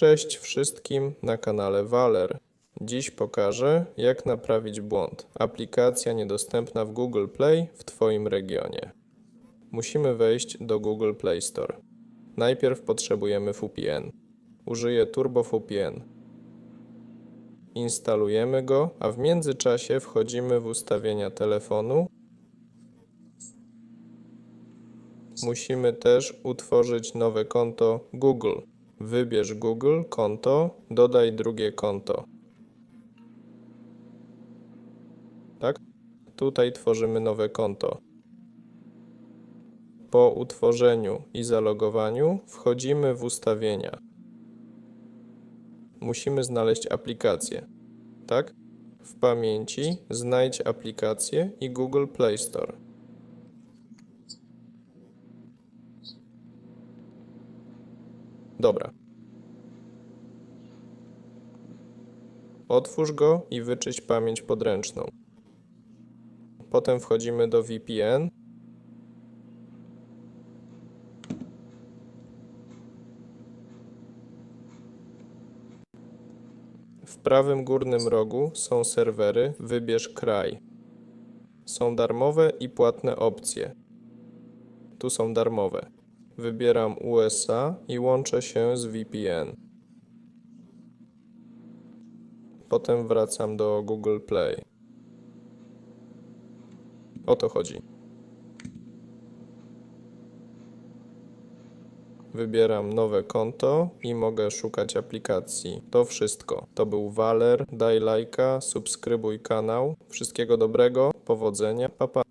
Cześć wszystkim na kanale Waler. Dziś pokażę, jak naprawić błąd. Aplikacja niedostępna w Google Play w Twoim regionie. Musimy wejść do Google Play Store. Najpierw potrzebujemy VPN. Użyję Turbo VPN. Instalujemy go, a w międzyczasie wchodzimy w ustawienia telefonu. Musimy też utworzyć nowe konto Google. Wybierz Google konto, dodaj drugie konto. Tak? Tutaj tworzymy nowe konto. Po utworzeniu i zalogowaniu wchodzimy w ustawienia. Musimy znaleźć aplikację. Tak? W pamięci znajdź aplikację i Google Play Store. Dobra. Otwórz go i wyczyść pamięć podręczną. Potem wchodzimy do VPN. W prawym górnym rogu są serwery. Wybierz kraj. Są darmowe i płatne opcje. Tu są darmowe. Wybieram USA i łączę się z VPN. Potem wracam do Google Play. O to chodzi. Wybieram nowe konto i mogę szukać aplikacji. To wszystko. To był Waler. Daj lajka, subskrybuj kanał. Wszystkiego dobrego, powodzenia, papa. Pa.